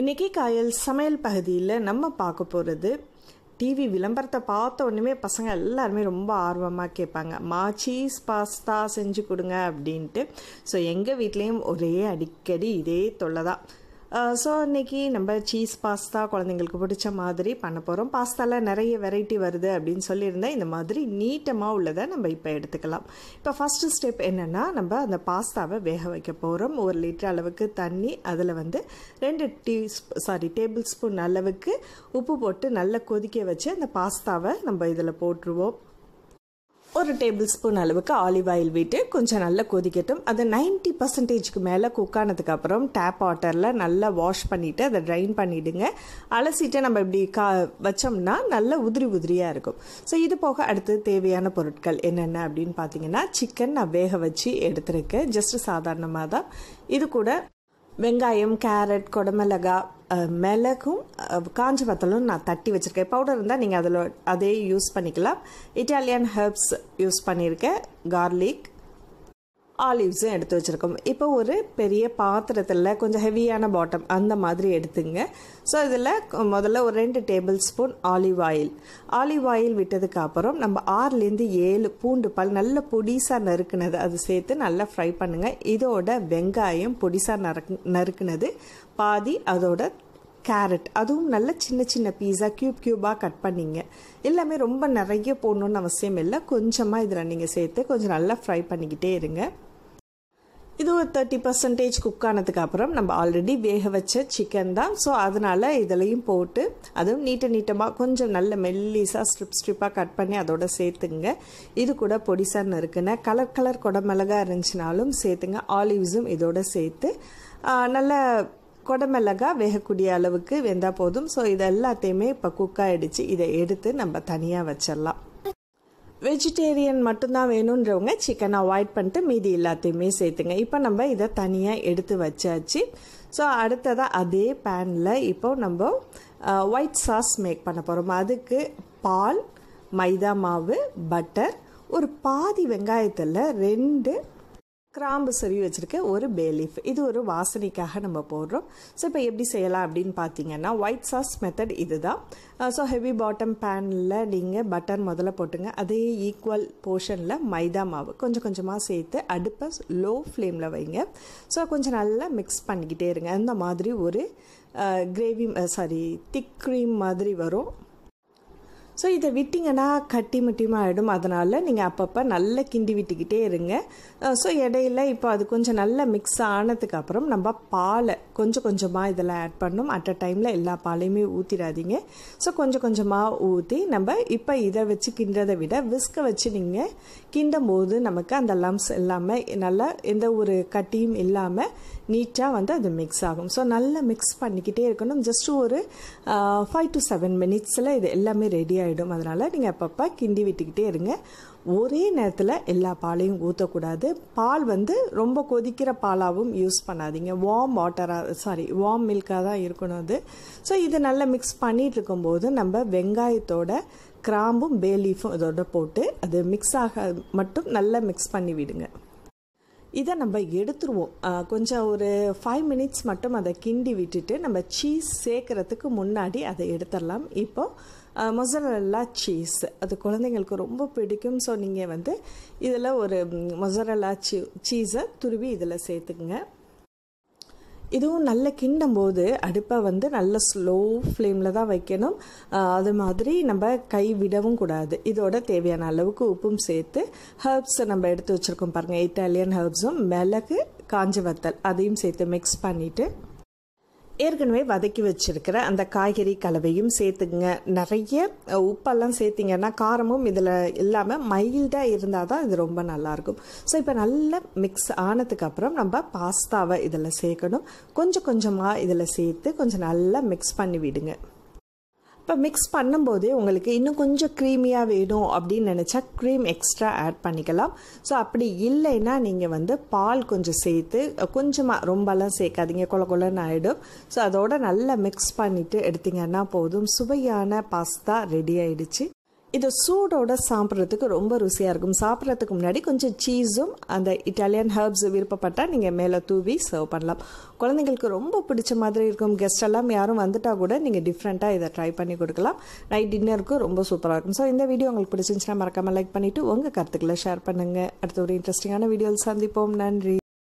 இன்றைக்கி காயல் சமையல் பகுதியில் நம்ம பார்க்க போகிறது டிவி விளம்பரத்தை பார்த்த உடனே பசங்க எல்லாருமே ரொம்ப ஆர்வமாக கேட்பாங்க. மா சீஸ் பாஸ்தா செஞ்சு கொடுங்க அப்படின்ட்டு. ஸோ எங்கள் வீட்லேயும் ஒரே அடிக்கடி இதே தொல்லை தான். ஸோ இன்றைக்கி நம்ம சீஸ் பாஸ்தா குழந்தைங்களுக்கு பிடிச்ச மாதிரி பண்ண போகிறோம் பாஸ்தாவில் நிறைய வெரைட்டி வருது அப்படின்னு சொல்லியிருந்தேன் இந்த மாதிரி நீட்டமாக உள்ளதை நம்ம இப்போ எடுத்துக்கலாம். இப்போ ஃபஸ்ட்டு ஸ்டெப் என்னென்னா நம்ம அந்த பாஸ்தாவை வேக வைக்க போகிறோம் ஒரு லிட்டர் அளவுக்கு தண்ணி அதில் வந்து ரெண்டு டீ சாரி டேபிள் ஸ்பூன் அளவுக்கு உப்பு போட்டு நல்லா கொதிக்க வச்சு அந்த பாஸ்தாவை நம்ம இதில் போட்டுருவோம். ஒரு டேபிள் ஸ்பூன் அளவுக்கு ஆலிவ் ஆயில் விட்டு கொஞ்சம் நல்லா கொதிக்கட்டும். அது நைன்ட்டி பர்சன்டேஜ்க்கு மேலே குக் ஆனதுக்கப்புறம் டேப் வாட்டரில் நல்லா வாஷ் பண்ணிவிட்டு அதை ட்ரைன் பண்ணிவிடுங்க அலசிட்டு நம்ம இப்படி கா வச்சோம்னா நல்லா உதிரி உதிரியாக இருக்கும். ஸோ இது போக அடுத்து தேவையான பொருட்கள் என்னென்ன அப்படின்னு பார்த்தீங்கன்னா சிக்கன் நான் வேக வச்சு எடுத்துருக்கேன். ஜஸ்ட் சாதாரணமாக தான் இது கூட வெங்காயம் கேரட் கொடமிளகா மிளகும் காஞ்ச வத்தலும் நான் தட்டி வச்சுருக்கேன். பவுடர் இருந்தால் நீங்கள் அதில் அதே யூஸ் பண்ணிக்கலாம். இட்டாலியன் ஹெர்ப்ஸ் யூஸ் பண்ணியிருக்கேன் கார்லிக் ஆலிவ்ஸும் எடுத்து வச்சுருக்கோம். இப்போ ஒரு பெரிய பாத்திரத்தில் கொஞ்சம் ஹெவியான பாட்டம் அந்த மாதிரி எடுத்துங்க. ஸோ இதில் முதல்ல ஒரு ரெண்டு tablespoon olive oil olive oil விட்டதுக்கு அப்புறம் நம்ம ஆறுலேருந்து ஏழு பூண்டு பால் நல்ல பொடிசாக நறுக்குனது அது சேர்த்து நல்லா ஃப்ரை பண்ணுங்கள் இதோட வெங்காயம் பொடிசாக நறுக்கு நறுக்குனது. பாதி அதோட கேரட் அதுவும் நல்ல சின்ன சின்ன பீஸா க்யூப் க்யூபாக கட் பண்ணிங்க. எல்லாமே ரொம்ப நிறைய போடணுன்னு அவசியம் இல்லை. கொஞ்சமாக இதில் நீங்கள் சேர்த்து கொஞ்சம் நல்லா ஃப்ரை பண்ணிக்கிட்டே இருங்க. இது ஒரு தேர்ட்டி பர்சன்டேஜ் குக் ஆனதுக்கு அப்புறம் நம்ம ஆல்ரெடி வேக வச்ச சிக்கன் தான். ஸோ அதனால் இதுலையும் போட்டு அதுவும் நீட்ட நீட்டமாக கொஞ்சம் நல்ல மெல்லிஸாக ஸ்ட்ரிப் ஸ்ட்ரிப்பாக கட் பண்ணி அதோட சேர்த்துங்க. இது கூட பொடிசான்னு இருக்குன்னு கலர் கலர் குடமிளகா இருந்துச்சுனாலும் சேர்த்துங்க. ஆலிவ்ஸும் இதோட சேர்த்து நல்ல கொடமிளகா வேகக்கூடிய அளவுக்கு வெந்தால் போதும். ஸோ இது எல்லாத்தையுமே இப்போ குக் ஆகிடுச்சு இதை எடுத்து நம்ம தனியாக வச்சிடலாம். வெஜிடேரியன் மட்டும்தான் வேணுன்றவங்க சிக்கனை அவாய்ட் பண்ணிட்டு மீதி எல்லாத்தையுமே சேர்த்துங்க. இப்போ நம்ம இதை தனியாக எடுத்து வச்சாச்சு. ஸோ அடுத்ததாக அதே பேனில் இப்போ நம்ம ஒயிட் சாஸ் மேக் பண்ண போகிறோம் அதுக்கு பால் மைதா மாவு பட்டர் ஒரு பாதி வெங்காயத்தில் ரெண்டு கிராம்பு சொறி வச்சுருக்கேன் ஒரு பேலீஃப் இது ஒரு வாசனைக்காக நம்ம போடுறோம். ஸோ இப்போ எப்படி செய்யலாம் அப்படின்னு பார்த்தீங்கன்னா ஒயிட் சாஸ் மெத்தட் இது தான் ஸோ ஹெவி பாட்டம் பேனில் நீங்கள் பட்டர் முதல்ல போட்டுங்க. அதே ஈக்குவல் போர்ஷனில் மைதா மாவு. கொஞ்சம் கொஞ்சமாக சேர்த்து அடுப்பை லோ ஃப்ளேமில் வைங்க. ஸோ கொஞ்சம் நல்லா மிக்ஸ் பண்ணிக்கிட்டே இருங்க. அந்த மாதிரி ஒரு கிரேவி சாரி திக் க்ரீம் மாதிரி வரும். ஸோ இதை விட்டிங்கன்னா கட்டி முட்டியமாக ஆகிடும் அதனால் நீங்கள் அப்பப்போ நல்லா கிண்டி விட்டுக்கிட்டே இருங்க. ஸோ இடையில இப்போ அது கொஞ்சம் நல்லா மிக்ஸ் ஆனதுக்கு அப்புறம் நம்ம பாலை கொஞ்சம் கொஞ்சமாக இதில் ஆட் பண்ணணும் அட் அ டைமில் எல்லா பாலையுமே ஊற்றிடாதீங்க ஸோ கொஞ்சம் கொஞ்சமாக ஊற்றி நம்ம இப்போ இதை வச்சு கிண்டுறதை விட விஸ்கை வச்சு நீங்கள் கிண்டும் போது நமக்கு அந்த லம்ஸ் இல்லாமல் நல்லா எந்த ஒரு கட்டியும் இல்லாமல் நீட்டாக வந்து அது மிக்ஸ் ஆகும். ஸோ நல்லா மிக்ஸ் பண்ணிக்கிட்டே இருக்கணும். ஜஸ்ட் ஒரு ஃபைவ் டு செவன் மினிட்ஸில் இது எல்லாமே ரெடி ஆகிடும் அதனால் நீங்கள் அப்பப்போ கிண்டி விட்டுக்கிட்டே இருங்க. ஒரே நேரத்தில் எல்லா பாலையும் ஊற்றக்கூடாது பால் வந்து ரொம்ப கொதிக்கிற பாலாகவும் யூஸ் பண்ணாதீங்க. வார்ம் வாட்டராக சாரி வார்ம் மில்காக தான் இருக்கணும் அது. ஸோ இது நல்லா மிக்ஸ் பண்ணிகிட்டு இருக்கும்போது நம்ம வெங்காயத்தோட கிராம்பும் பேலீஃபும் இதோட போட்டு அது மிக்ஸ் ஆக மட்டும் நல்லா மிக்ஸ் பண்ணி விடுங்க. இதை நம்ம எடுத்துருவோம். கொஞ்சம் ஒரு ஃபைவ் மினிட்ஸ் மட்டும் அதை கிண்டி விட்டுட்டு நம்ம சீஸ் சேர்க்குறதுக்கு முன்னாடி அதை எடுத்துடலாம். இப்போது மொசரல்லா சீஸ் அது குழந்தைங்களுக்கு ரொம்ப பிடிக்கும். ஸோ நீங்கள் வந்து இதில் ஒரு மொசரல்லா சீ சீஸை துருவி இதில் சேர்த்துக்குங்க. இதுவும் நல்ல கிண்டும் போது அடுப்பை வந்து நல்ல ஸ்லோ ஃப்ளேமில் தான் வைக்கணும். அது மாதிரி நம்ம கை விடவும் கூடாது. இதோட தேவையான அளவுக்கு உப்பும் சேர்த்து ஹர்ப்ஸை நம்ம எடுத்து வச்சுருக்கோம் பாருங்கள் இட்டாலியன் ஹர்ப்ஸும் மிளகு காஞ்ச வத்தல் அதையும் சேர்த்து மிக்ஸ் பண்ணிவிட்டு ஏற்கனவே வதக்கி வச்சுருக்கிற அந்த காய்கறி கலவையும் சேர்த்துங்க நிறைய உப்பெல்லாம் சேர்த்திங்கன்னா காரமும் இதில் இல்லாமல் மைல்டாக இருந்தால் தான் இது ரொம்ப நல்லாயிருக்கும். ஸோ இப்போ நல்லா மிக்ஸ் ஆனதுக்கப்புறம் நம்ம பாஸ்தாவை இதில் சேர்க்கணும். கொஞ்சம் கொஞ்சமாக இதில் சேர்த்து கொஞ்சம் நல்லா மிக்ஸ் பண்ணி விடுங்க. இப்போ மிக்ஸ் பண்ணும்போது உங்களுக்கு இன்னும் கொஞ்சம் க்ரீமியாக வேணும் அப்படின்னு நினச்சா க்ரீம் எக்ஸ்ட்ரா ஆட் பண்ணிக்கலாம். ஸோ அப்படி இல்லைன்னா நீங்கள் வந்து பால் கொஞ்சம் சேர்த்து கொஞ்சமாக ரொம்பலாம் சேர்க்காதீங்க கொல கொலன்னு ஆகிடும் ஸோ அதோட நல்லா மிக்ஸ் பண்ணிவிட்டு எடுத்திங்கன்னா போதும். சுவையான பாஸ்தா ரெடி ஆயிடுச்சு. இது சூடோட சாப்பிட்றதுக்கு ரொம்ப ருசியாக இருக்கும். சாப்பிட்றதுக்கு முன்னாடி கொஞ்சம் சீஸும் அந்த இட்டாலியன் ஹர்ப்ஸ் விருப்பப்பட்டால் நீங்கள் மேலே தூவி சர்வ் பண்ணலாம். குழந்தைங்களுக்கு ரொம்ப பிடிச்ச மாதிரி இருக்கும். கெஸ்ட் எல்லாம் யாரும் வந்துட்டால் கூட நீங்கள் டிஃப்ரெண்ட்டாக இதை ட்ரை பண்ணி கொடுக்கலாம். நைட் டின்னருக்கும் ரொம்ப சூப்பராக இருக்கும். ஸோ இந்த வீடியோ உங்களுக்கு பிடிச்சிருந்துச்சுன்னா மறக்காமல் லைக் பண்ணிவிட்டு உங்கள் கருத்துக்களை ஷேர் பண்ணுங்கள் அடுத்த ஒரு இன்ட்ரெஸ்டிங்கான வீடியோவில் சந்திப்போம். நன்றி.